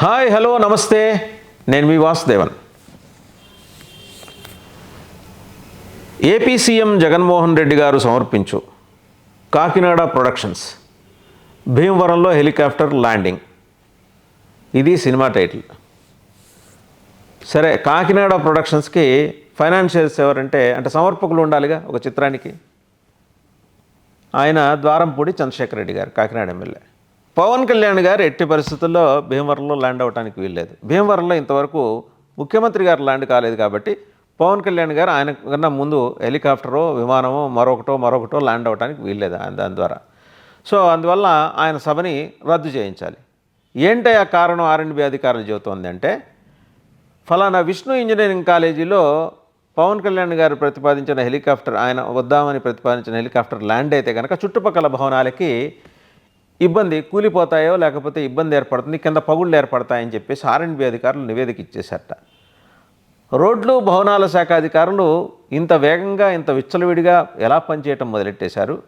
Hi hello నమస్తే. నేను మీ వాసుదేవన్. ఏపీ సీఎం జగన్మోహన్ రెడ్డి గారు సమర్పించు కాకినాడ ప్రొడక్షన్స్. భీమవరంలో హెలికాప్టర్ ల్యాండింగ్. ఇది సినిమా టైటిల్. సరే కాకినాడ ప్రొడక్షన్స్కి ఫైనాన్షియల్స్ ఎవరంటే అంటే సమర్పకులు ఉండాలిగా ఒక చిత్రానికి? ఆయన ద్వారంపూడి చంద్రశేఖర్ రెడ్డి గారు కాకినాడ ఎమ్మెల్యే. పవన్ కళ్యాణ్ గారు ఎట్టి పరిస్థితుల్లో భీమవరంలో ల్యాండ్ అవడానికి వీల్లేదు. భీమవరంలో ఇంతవరకు ముఖ్యమంత్రి గారు ల్యాండ్ కాలేదు కాబట్టి పవన్ కళ్యాణ్ గారు ఆయన కన్నా ముందు హెలికాప్టరో విమానమో మరొకటో మరొకటో ల్యాండ్ అవడానికి వీల్లేదు ఆయన దాని ద్వారా. సో అందువల్ల ఆయన సభని రద్దు చేయించాలి. ఏంటి ఆ కారణం ఆర్ఎండ్బి అధికారులు చెబుతోంది అంటే ఫలానా విష్ణు ఇంజనీరింగ్ కాలేజీలో పవన్ కళ్యాణ్ గారు ప్రతిపాదించిన హెలికాప్టర్ ఆయన వద్దామని ప్రతిపాదించిన హెలికాప్టర్ ల్యాండ్ అయితే కనుక చుట్టుపక్కల భవనాలకి ఇబ్బంది కూలిపోతాయో లేకపోతే ఇబ్బంది ఏర్పడుతుంది కింద పగుళ్ళు ఏర్పడతాయని చెప్పేసి ఆర్ఎండ్బి అధికారులు నివేదిక ఇచ్చేశారట. రోడ్లు భవనాల శాఖ అధికారులు ఇంత వేగంగా ఇంత విచ్చలవిడిగా ఎలా పనిచేయటం మొదలెట్టేశారు?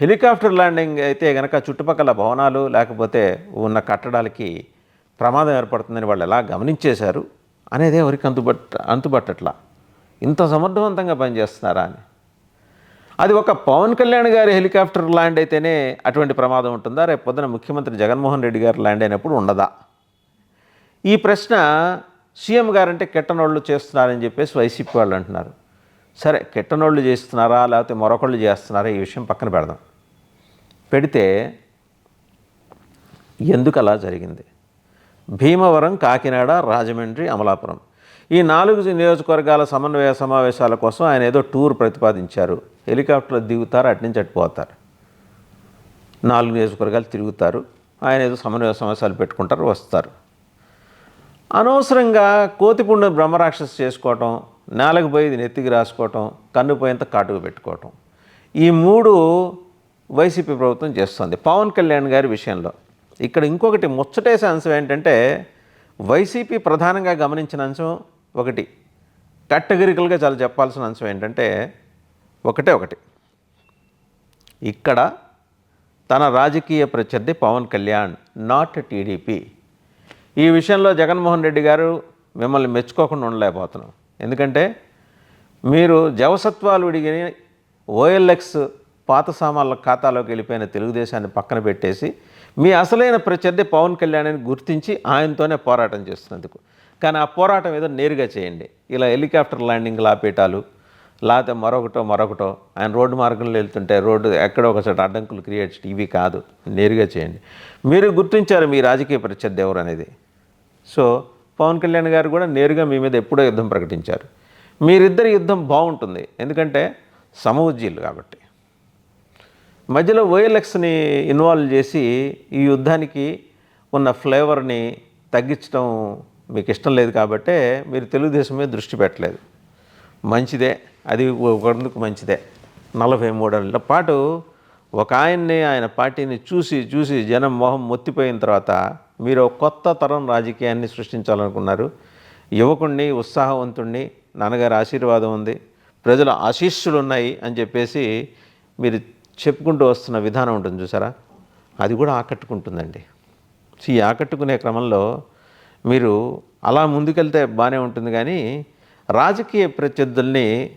హెలికాప్టర్ ల్యాండింగ్ అయితే గనక చుట్టుపక్కల భవనాలు లేకపోతే ఉన్న కట్టడాలకి ప్రమాదం ఏర్పడుతుందని వాళ్ళు ఎలా గమనించేశారు? అనేది ఎవరికి అంతుబట్ట అంతుబట్టట్లా? ఇంత సమర్థవంతంగా పనిచేస్తున్నారా అని. అది ఒక పవన్ కళ్యాణ్ గారి హెలికాప్టర్ ల్యాండ్ అయితేనే అటువంటి ప్రమాదం ఉంటుందా? రేపు పొద్దున ముఖ్యమంత్రి జగన్మోహన్ రెడ్డి గారు ల్యాండ్ అయినప్పుడు ఉండదా? ఈ ప్రశ్న సీఎం గారంటే కెట్టనోళ్ళు చేస్తున్నారని చెప్పేసి వైసీపీ వాళ్ళు అంటున్నారు. సరే కెట్టనోళ్ళు చేస్తున్నారా? లేకపోతే మరొకళ్ళు చేస్తున్నారా? ఈ విషయం పక్కన పెడదాం. పెడితే ఎందుకు అలా జరిగింది? భీమవరం కాకినాడ రాజమండ్రి అమలాపురం. ఈ నాలుగు నియోజకవర్గాల సమన్వయ సమావేశాల కోసం ఆయన ఏదో టూర్ ప్రతిపాదించారు. హెలికాప్టర్లో దిగుతారు అటు నుంచి అటుపోతారు నాలుగు నియోజకవర్గాలు తిరుగుతారు. ఆయన ఏదో సమన్వయ సమావేశాలు పెట్టుకుంటారు వస్తారు. అనవసరంగా కోతిపుండు బ్రహ్మరాక్షస చేసుకోవటం నేలకు పోయి నెత్తికి రాసుకోవటం కన్ను పోయేంత కాటుకు పెట్టుకోవటం ఈ మూడు వైసీపీ ప్రభుత్వం చేస్తుంది. పవన్ కళ్యాణ్ గారి విషయంలో. ఇక్కడ ఇంకొకటి ముచ్చటేసే అంశం ఏంటంటే వైసీపీ ప్రధానంగా గమనించిన అంశం ఒకటి. కేటగిరికల్గా చాలా చెప్పాల్సిన అంశం ఏంటంటే ఒకటే ఒకటి. ఇక్కడ తన రాజకీయ ప్రత్యర్థి పవన్ కళ్యాణ్ నాట్ టీడీపీ. ఈ విషయంలో జగన్మోహన్ రెడ్డి గారు మిమ్మల్ని మెచ్చుకోకుండా ఉండలేకపోతున్నాం ఎందుకంటే మీరు జవసత్వాలు విడిగి ఓఎల్ఎక్స్ పాత సామాన్ల ఖాతాలోకి వెళ్ళిపోయిన తెలుగుదేశాన్ని పక్కన పెట్టేసి మీ అసలైన ప్రత్యర్థి పవన్ కళ్యాణ్ అని గుర్తించి ఆయనతోనే పోరాటం చేస్తున్నందుకు. కానీ ఆ పోరాటం ఏదో నేరుగా చేయండి. ఇలా హెలికాప్టర్ ల్యాండింగ్ లాపేటాలు లేకపోతే మరొకటో మరొకటో ఆయన రోడ్డు మార్గంలో వెళ్తుంటే రోడ్డు ఎక్కడో ఒక చోట అడ్డంకులు క్రియేట్ ఇవి కాదు నేరుగా చేయండి. మీరు గుర్తించారు మీ రాజకీయ ప్రత్యర్థి ఎవరు అనేది. సో పవన్ కళ్యాణ్ గారు కూడా నేరుగా మీ మీద ఎప్పుడో యుద్ధం ప్రకటించారు. మీరిద్దరి యుద్ధం బాగుంటుంది. ఎందుకంటే సమవుజ్జీలు కాబట్టి. మధ్యలో ఓఎల్ఎక్స్ని ఇన్వాల్వ్ చేసి ఈ యుద్ధానికి ఉన్న ఫ్లేవర్ని తగ్గించడం మీకు ఇష్టం లేదు కాబట్టే మీరు తెలుగుదేశం మీద దృష్టి పెట్టలేదు. మంచిదే. అది ఒకందుకు మంచిదే. నలభై మూడేళ్ళ పాటు ఒక ఆయన్ని ఆయన పార్టీని చూసి చూసి జనం మొహం మొత్తిపోయిన తర్వాత మీరు కొత్త తరం రాజకీయాన్ని సృష్టించాలనుకున్నారు. యువకుణ్ణి ఉత్సాహవంతుణ్ణి నాన్నగారి ఆశీర్వాదం ఉంది. ప్రజల ఆశీస్సులు ఉన్నాయి అని చెప్పేసి మీరు చెప్పుకుంటూ వస్తున్న విధానం ఉంటుంది చూసారా? అది కూడా ఆకట్టుకుంటుందండి. సో ఈ ఆకట్టుకునే క్రమంలో మీరు అలా ముందుకెళ్తే బాగానే ఉంటుంది కానీ రాజకీయ ప్రత్యర్థుల్ని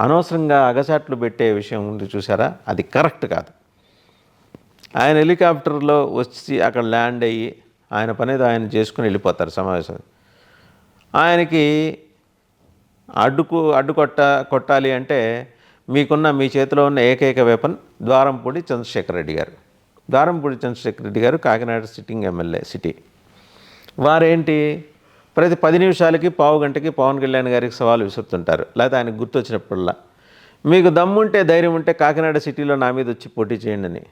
అనవసరంగా అగసాట్లు పెట్టే విషయం ఉంది చూసారా? అది కరెక్ట్ కాదు. ఆయన హెలికాప్టర్లో వచ్చి అక్కడ ల్యాండ్ అయ్యి ఆయన పని ఆయన చేసుకుని వెళ్ళిపోతారు సమావేశం. ఆయనకి అడ్డుకు అడ్డు కొట్ట కొట్టాలి అంటే మీకున్న మీ చేతిలో ఉన్న ఏకైక వెపన్ ద్వారంపూడి చంద్రశేఖర్ రెడ్డి గారు. Dwarampudi Chandrasekhar Reddy garu Kakinada sitting MLA city వారేంటి? ప్రతి పది నిమిషాలకి పావు గంటకి పవన్ కళ్యాణ్ గారికి సవాలు విసురుతుంటారు. లేకపోతే ఆయనకు గుర్తొచ్చినప్పుడల్లా. మీకు దమ్ముంటే ధైర్యం ఉంటే కాకినాడ సిటీలో నా మీద వచ్చి పోటీ చేయండి అని.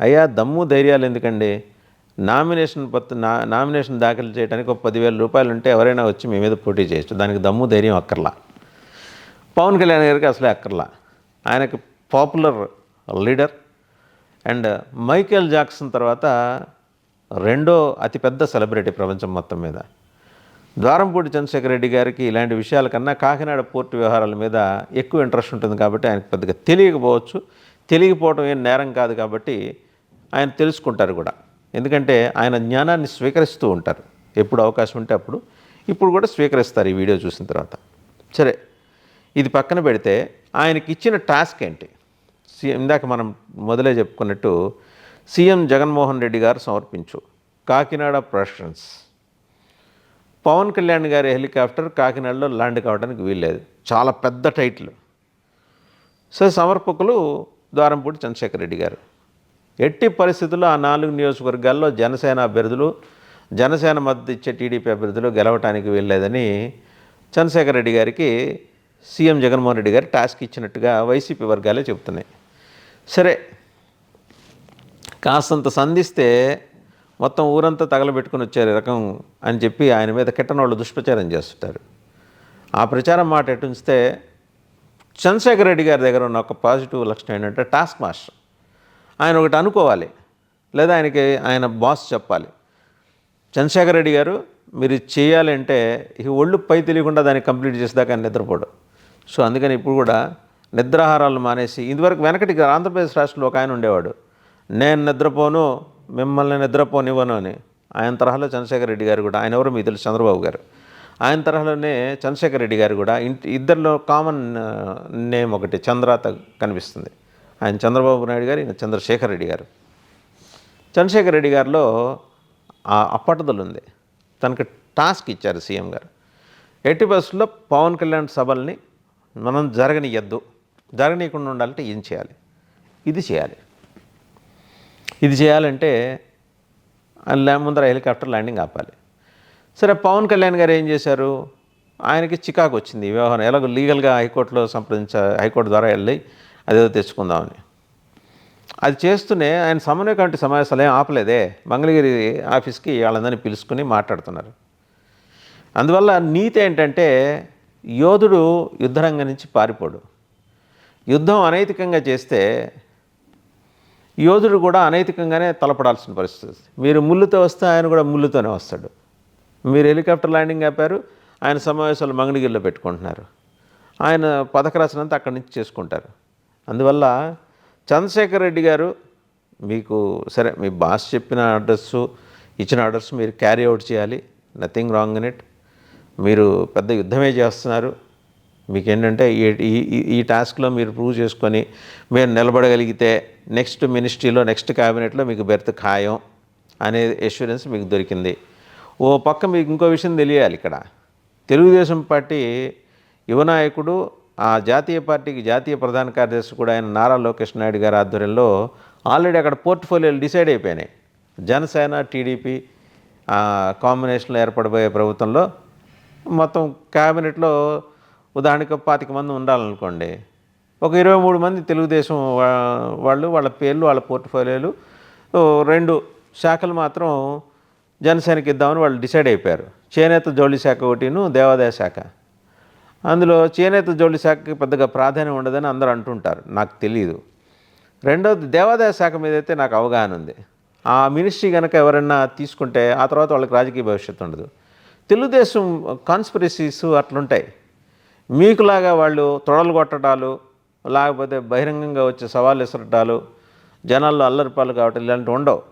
అయ్యా దమ్ము ధైర్యాలు ఎందుకండి? నామినేషన్ పత్ నా నామినేషన్ దాఖలు చేయడానికి ఒక పదివేల రూపాయలు ఉంటే ఎవరైనా వచ్చి మీ మీద పోటీ చేయొచ్చు. దానికి దమ్ము ధైర్యం అక్కర్లా. పవన్ కళ్యాణ్ గారికి అసలే అక్కర్లా. ఆయనకి popular leader and Michael Jackson తర్వాత రెండో అతిపెద్ద సెలబ్రిటీ ప్రపంచం మొత్తం మీద. ద్వారంపూడి చంద్రశేఖర్ రెడ్డి గారికి ఇలాంటి విషయాల కన్నా కాకినాడ పోర్టు వ్యవహారాల మీద ఎక్కువ ఇంట్రెస్ట్ ఉంటుంది కాబట్టి ఆయనకు పెద్దగా తెలియకపోవచ్చు. తెలియకపోవడం ఏం నేరం కాదు కాబట్టి ఆయన తెలుసుకుంటారు కూడా. ఎందుకంటే ఆయన జ్ఞానాన్ని స్వీకరిస్తూ ఉంటారు. ఎప్పుడు అవకాశం ఉంటే అప్పుడు. ఇప్పుడు కూడా స్వీకరిస్తారు ఈ వీడియో చూసిన తర్వాత. సరే ఇది పక్కన పెడితే ఆయనకి ఇచ్చిన టాస్క్ ఏంటి? సీఎం ఇందాక మనం మొదలే చెప్పుకున్నట్టు సీఎం జగన్మోహన్ రెడ్డి గారు సమర్పించు. కాకినాడ ప్రొడక్షన్స్ పవన్ కళ్యాణ్ గారి హెలికాప్టర్ కాకినాడలో ల్యాండ్ కావడానికి వీల్లేదు. చాలా పెద్ద టైటిల్. సో సమర్పకులు ద్వారంపూడి చంద్రశేఖర్ రెడ్డి గారు. ఎట్టి పరిస్థితుల్లో ఆ నాలుగు నియోజకవర్గాల్లో జనసేన అభ్యర్థులు జనసేన మద్దతు ఇచ్చే టీడీపీ అభ్యర్థులు గెలవటానికి వీల్లేదని చంద్రశేఖర్ రెడ్డి గారికి సీఎం జగన్మోహన్ రెడ్డి గారు టాస్క్ ఇచ్చినట్టుగా వైసీపీ వర్గాలే చెబుతున్నాయి. సరే కాస్తంత సంధిస్తే మొత్తం ఊరంతా తగలబెట్టుకుని వచ్చే రకం అని చెప్పి ఆయన మీద కిట్టనోళ్ళు దుష్ప్రచారం చేస్తుంటారు. ఆ ప్రచారం మాట ఎటు ఉంచితే చంద్రశేఖర్ రెడ్డి గారి దగ్గర ఉన్న ఒక పాజిటివ్ లక్షణం ఏంటంటే టాస్క్ మాస్టర్. ఆయన ఒకటి అనుకోవాలి లేదా ఆయనకి ఆయన బాస్ చెప్పాలి. చంద్రశేఖర్ రెడ్డి గారు మీరు చేయాలంటే ఈ ఒళ్ళు పై తెలియకుండా దాన్ని కంప్లీట్ చేసేదాకా ఆయన నిద్రపోడు. సో అందుకని ఇప్పుడు కూడా నిద్రాహారాలు మానేసి ఇదివరకు వెనకటి ఆంధ్రప్రదేశ్ రాష్ట్రంలో ఒక ఆయన ఉండేవాడు. నేను నిద్రపోను మిమ్మల్ని నిద్రపోనివ్వను అని. ఆయన తరహాలో చంద్రశేఖర్ రెడ్డి గారు కూడా ఆయన ఎవరు మీకు తెలుసు చంద్రబాబు గారు. ఆయన తరహాలోనే చంద్రశేఖర్ రెడ్డి గారు కూడా ఇంటి ఇద్దరిలో కామన్ నేమ్ ఒకటి చంద్రాత కనిపిస్తుంది. ఆయన చంద్రబాబు నాయుడు గారు ఈయన చంద్రశేఖర్ రెడ్డి గారు. చంద్రశేఖర్ రెడ్డి గారిలో ఆ అప్పటదలు ఉంది తనకి టాస్క్ ఇచ్చారు సీఎం గారు. ఎట్టి బస్సులో పవన్ కళ్యాణ్ సభల్ని మనం జరగనియద్దు. జరగనీయకుండా ఉండాలంటే ఏం చేయాలి? ఇది చేయాలి. ఇది చేయాలంటే ముందర హెలికాప్టర్ ల్యాండింగ్ ఆపాలి. సరే పవన్ కళ్యాణ్ గారు ఏం చేశారు? ఆయనకి చికాకు వచ్చింది వ్యవహారం. ఎలాగో లీగల్గా హైకోర్టులో సంప్రదించ హైకోర్టు ద్వారా వెళ్ళి అదేదో తెచ్చుకుందామని. అది చేస్తూనే ఆయన సమన్వయ కమిటీ సమావేశాలు ఏం ఆపలేదే. మంగళగిరి ఆఫీస్కి వాళ్ళందరినీ పిలుచుకుని మాట్లాడుతున్నారు. అందువల్ల నీతి ఏంటంటే యోధుడు యుద్ధరంగం నుంచి పారిపోడు. యుద్ధం అనైతికంగా చేస్తే యోధుడు కూడా అనైతికంగానే తలపడాల్సిన పరిస్థితి మీరు ముళ్ళుతో వస్తే ఆయన కూడా ముళ్ళుతోనే వస్తాడు. మీరు హెలికాప్టర్ ల్యాండింగ్ ఆపారు ఆయన సమావేశాలు మంగళగిరిలో పెట్టుకుంటున్నారు. ఆయన పథక అంతా అక్కడి నుంచి చేసుకుంటారు. అందువల్ల చంద్రశేఖర్ రెడ్డి గారు మీకు సరే మీ బాస్ చెప్పిన అడ్రస్సు ఇచ్చిన అడ్రస్ మీరు క్యారీ అవుట్ చేయాలి. Nothing wrong in it. మీరు పెద్ద యుద్ధమే చేస్తున్నారు. మీకేంటంటే ఈ ఈ- టాస్క్లో మీరు ప్రూవ్ చేసుకొని మీరు నిలబడగలిగితే నెక్స్ట్ మినిస్ట్రీలో నెక్స్ట్ క్యాబినెట్లో మీకు బెర్త్ ఖాయం అనే ఎష్యూరెన్స్ మీకు దొరికింది. ఓ పక్క మీకు ఇంకో విషయం తెలియాలి ఇక్కడ. తెలుగుదేశం పార్టీ యువనాయకుడు ఆ జాతీయ పార్టీకి జాతీయ ప్రధాన కార్యదర్శి కూడా ఆయన నారా లోకేష్ నాయుడు గారి ఆధ్వర్యంలో ఆల్రెడీ అక్కడ పోర్ట్ఫోలియోలు డిసైడ్ అయిపోయినాయి. జనసేన టీడీపీ కాంబినేషన్లో ఏర్పడబోయే ప్రభుత్వంలో మొత్తం క్యాబినెట్లో ఉదాహరణకు పాతిక మంది ఉండాలనుకోండి. ఒక ఇరవై మూడు మంది తెలుగుదేశం వా- వాళ్ళు వాళ్ళ పేర్లు వాళ్ళ పోర్ట్ఫోలియోలు రెండు శాఖలు మాత్రం జనసేనకి ఇద్దామని వాళ్ళు డిసైడ్ అయిపోయారు. చేనేత జౌళి శాఖ ఒకటిను దేవాదాయ శాఖ. అందులో చేనేత జౌళి శాఖకి పెద్దగా ప్రాధాన్యం ఉండదని అందరూ అంటుంటారు. నాకు తెలియదు రెండవది దేవాదాయ శాఖ మీద అయితే నాకు అవగాహన ఉంది. ఆ మినిస్ట్రీ కనుక ఎవరైనా తీసుకుంటే ఆ తర్వాత వాళ్ళకి రాజకీయ భవిష్యత్తు ఉండదు. తెలుగుదేశం కాన్స్పిరసీస్ అట్లుంటాయి. మీకులాగా వాళ్ళు తొడలు కొట్టడాలు లేకపోతే బహిరంగంగా వచ్చే సవాళ్ళు విసరటాలు జనాల్లో అల్లరిపాలు కావటం ఇలాంటివి ఉండవు.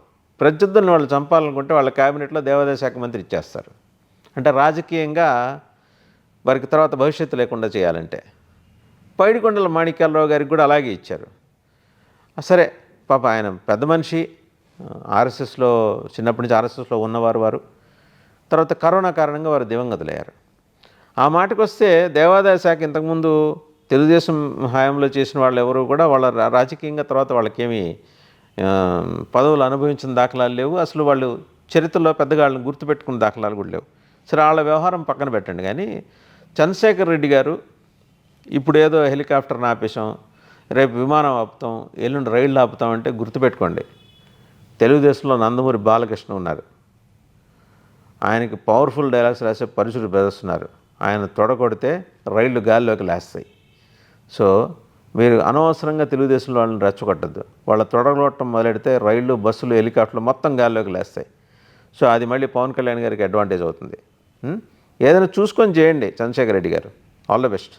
ప్రత్యర్థులను వాళ్ళు చంపాలనుకుంటే వాళ్ళ క్యాబినెట్లో దేవాదాయ శాఖ మంత్రి ఇచ్చేస్తారు. అంటే రాజకీయంగా వారికి తర్వాత భవిష్యత్తు లేకుండా చేయాలంటే. పైడికొండల మాణిక్యాలరావు గారికి కూడా అలాగే ఇచ్చారు. సరే పాప ఆయన పెద్ద మనిషి. ఆర్ఎస్ఎస్లో చిన్నప్పటి నుంచి ఆర్ఎస్ఎస్లో ఉన్నవారు వారు. తర్వాత కరోనా కారణంగా వారు దివంగతులయ్యారు. ఆ మాటకు వస్తే దేవాదాయ శాఖ ఇంతకుముందు తెలుగుదేశం హయాంలో చేసిన వాళ్ళు ఎవరు కూడా వాళ్ళ రా- రాజకీయంగా తర్వాత వాళ్ళకేమీ పదవులు అనుభవించిన దాఖలాలు లేవు. అసలు వాళ్ళు చరిత్రలో పెద్దగా వాళ్ళని గుర్తుపెట్టుకున్న దాఖలాలు కూడా లేవు. సరే వాళ్ళ వ్యవహారం పక్కన పెట్టండి. కానీ చంద్రశేఖర్ రెడ్డి గారు ఇప్పుడు ఏదో హెలికాప్టర్ని ఆపేసాం రేపు విమానం ఆపుతాం ఎల్లుండి రైళ్ళు ఆపుతాం అంటే గుర్తుపెట్టుకోండి. తెలుగుదేశంలో నందమూరి బాలకృష్ణ ఉన్నారు. ఆయనకి పవర్ఫుల్ డైలాగ్స్ రాసే పరుషులు బ్రదర్స్ ఆయన తొడగొడితే రైళ్ళు గాల్లోకి లేస్తాయి. సో మీరు అనవసరంగా తెలుగుదేశంలో వాళ్ళని రెచ్చగొట్టద్దు. వాళ్ళ తొడగొట్టడం మొదలెడితే రైళ్ళు బస్సులు హెలికాప్టర్లు మొత్తం గాల్లోకి లేస్తాయి. సో అది మళ్ళీ పవన్ కళ్యాణ్ గారికి అడ్వాంటేజ్ అవుతుంది. Hmm? ఏదైనా చూసుకొని చేయండి చంద్రశేఖర్ రెడ్డి గారు. All the best